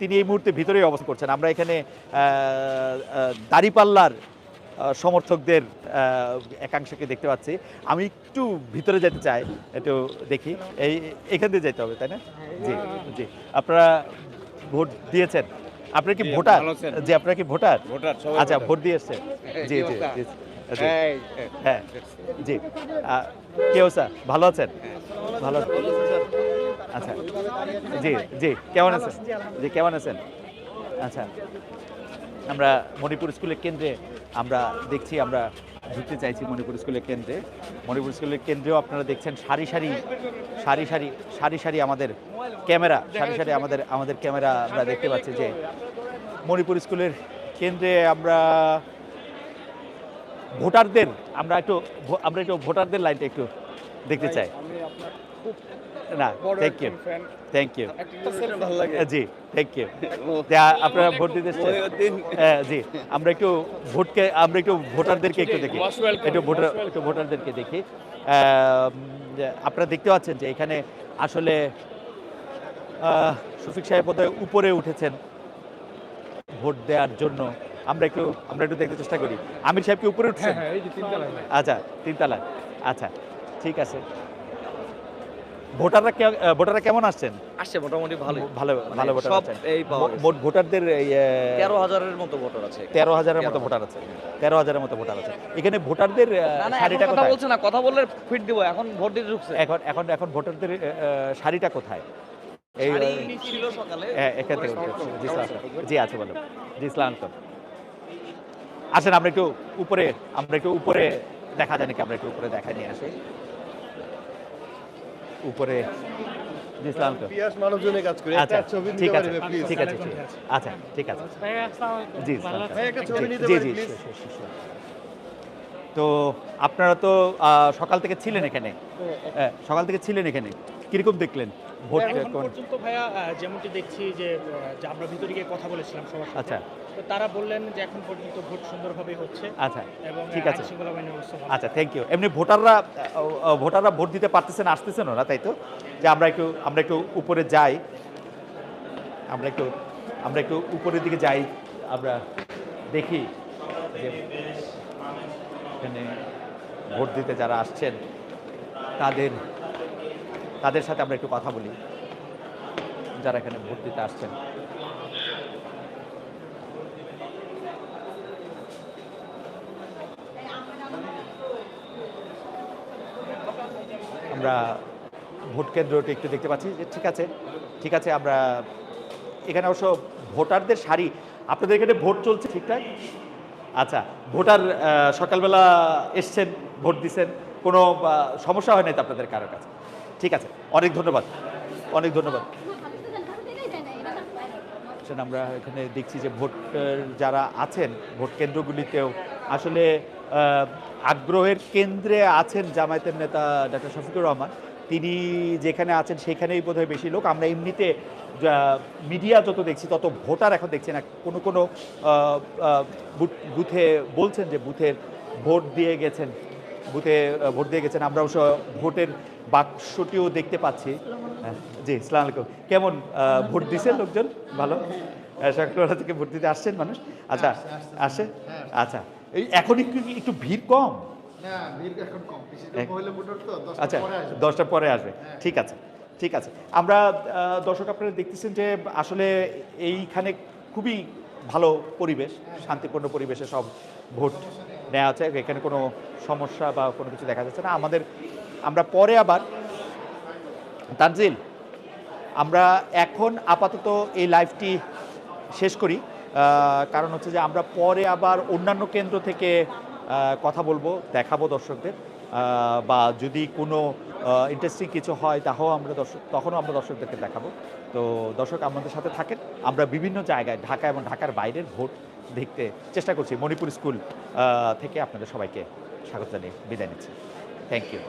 তিনি এই মুহূর্তে ভিতরেই অবস্থান করছেন। আমরা এখানে দাঁড়িপাল্লার সমর্থকদের একাংশকে দেখতে পাচ্ছি। আমি একটু ভিতরে যেতে চাই একটু দেখি। এই এখান দিয়ে যেতে হবে তাই না? জি জি। আপনারা ভোট দিয়েছেন? আপনারা কি ভোটার? আছেন। জি আপনারা কি ভোটার? আচ্ছা ভোট দিয়ে এসছেন জি জি জি হ্যাঁ জি। আহ, কে স্যার ভালো আছেন? ভালো আচ্ছা। জি জি, কেমন আছেন? জি, কেমন আছেন? আচ্ছা। আমরা মণিপুর স্কুলের কেন্দ্রে আমরা দেখছি, আমরা ঢুকতে চাইছি মণিপুর স্কুলের কেন্দ্রে। মণিপুর স্কুলের কেন্দ্রেও আপনারা দেখছেন সারি সারি সারি সারি সারি সারি আমাদের ক্যামেরা, সারি সারি আমাদের আমাদের ক্যামেরা আমরা দেখতে পাচ্ছি যে মণিপুর স্কুলের কেন্দ্রে আমরা ভোটারদের, আমরা একটু আমরা একটু ভোটারদের লাইনটা একটু দেখতে চাই। না থ্যাংক ইউ থ্যাংক ইউ জি থ্যাংক ইউ আপনারা ভোট দিতে হ্যাঁ, জি আমরা একটু ভোটকে আমরা একটু ভোটারদেরকে একটু দেখি। একটু ভোটার একটু ভোটারদেরকে দেখি। আপনারা দেখতে পাচ্ছেন যে এখানে আসলে শফিক সাহেব বোধহয় উপরে উঠেছেন ভোট দেওয়ার জন্য। আমরা একটু আমরা একটু দেখতে চেষ্টা করি। আমির সাহেব কি উপরে উঠছেন? হ্যাঁ, এই যে আচ্ছা তিনতলা আচ্ছা ঠিক আছে। ভোটাররা ভোটাররা কেমন আসছেন? আসছে মোটামুটি ভালোই। ভালো মানে ভালো ভোটার আছেন। এই মোট ভোটারদের তেরো হাজারের মতো ভোটার আছে তেরো হাজারের মতো ভোটার আছে। তেরো হাজারের মতো ভোটার আছে। এখানে ভোটারদের সারিটা কথা বলছে না কথা বললে ফিট দিব এখন ভোট দিতে ঢুকছে। এখন এখন এখন ভোটারদের সারিটা কোথায়? এই ছিল সকালে। হ্যাঁ, এখান থেকে জি জি আছে বলো। জি সালাম। আসেন আমরা একটু উপরে আমরা একটু উপরে দেখা যায় নাকি? আমরা একটু উপরে দেখা নিয়ে আসি। উপরে ঠিক আছে। ঠিক আছে আচ্ছা ঠিক আছে। জি জি, জি. তো আপনারা তো আহ, সকাল থেকে ছিলেন এখানে? হ্যাঁ, সকাল থেকে ছিলেন এখানে? কীরকম দেখলেন? ভোট পর্যন্ত ভাইয়া যেমনটি দেখছি যে আমরা ভিতরে গিয়ে কথা বলেছিলাম সবার আচ্ছা। তো তারা বললেন যে এখন পর্যন্ত ভোট সুন্দরভাবে হচ্ছে আচ্ছা এবং ঠিক আছে। আচ্ছা থ্যাংক ইউ এমনি ভোটাররা ভোটাররা ভোট দিতে পারতেছেন আসতেছেন ওরা তাই তো? যে আমরা একটু আমরা একটু উপরে যাই। আমরা একটু আমরা একটু উপরের দিকে যাই আমরা দেখি যে এখানে ভোট দিতে যারা আসছেন তাদের তাদের সাথে আমরা একটু কথা বলি। যারা এখানে ভোট দিতে আসছেন। আমরা ভোট কেন্দ্রটি একটু দেখতে পাচ্ছি যে ঠিক আছে ঠিক আছে, আমরা এখানে অবশ্য ভোটারদের সারি, আপনাদের এখানে ভোট চলছে ঠিকঠাক? আচ্ছা ভোটার সকালবেলা এসছেন, ভোট দিছেন কোনো সমস্যা হয় নাই তো আপনাদের কারোর কাছে? ঠিক আছে, অনেক ধন্যবাদ অনেক ধন্যবাদ। আমরা এখানে দেখছি যে ভোট যারা আছেন, ভোট কেন্দ্রগুলিতেও আসলে আগ্রহের কেন্দ্রে আছেন জামায়াতের নেতা ডাক্তার শফিকুর রহমান। তিনি যেখানে আছেন সেখানেই বোধহয় বেশি লোক। আমরা এমনিতে মিডিয়া যত দেখছি, তত ভোটার এখন দেখছি না। কোনো কোনো বুথে বলছেন যে বুথের ভোট দিয়ে গেছেন। বুথে ভোট দিয়ে গেছেন। আমরা অবশ্য ভোটের বাক্সটিও দেখতে পাচ্ছি। হ্যাঁ, জি সালাম আলাইকুম। কেমন ভোট দিছে লোকজন? ভালো? সকালবেলা থেকে ভোট দিতে আসছেন মানুষ? আচ্ছা আসে আচ্ছা এই এখন একটু একটু ভিড় কম? আচ্ছা পরে আসবে। দশটা পরে আসবে। ঠিক আছে ঠিক আছে। আমরা দর্শক আপনারা দেখতেছেন যে আসলে এইখানে খুবই ভালো পরিবেশ শান্তিপূর্ণ পরিবেশে সব ভোট নেওয়া আছে এখানে কোনো সমস্যা বা কোনো কিছু দেখা যাচ্ছে না। আমাদের, আমরা পরে আবার, তানজিল, আমরা এখন আপাতত এই লাইভটি শেষ করি। কারণ হচ্ছে যে আমরা পরে আবার অন্যান্য কেন্দ্র থেকে কথা বলব, দেখাবো দর্শকদের। বা যদি কোনো ইন্টারেস্টিং কিছু হয় তাও আমরা দর্শক, তখনও আমরা দর্শকদেরকে দেখাবো। তো দর্শক আমাদের সাথে থাকেন। আমরা বিভিন্ন জায়গায়, ঢাকা এবং ঢাকার বাইরের ভোট দেখতে চেষ্টা করছি। মণিপুর স্কুল থেকে আপনাদের সবাইকে স্বাগত জানিয়ে বিদায় নিচ্ছি। Thank you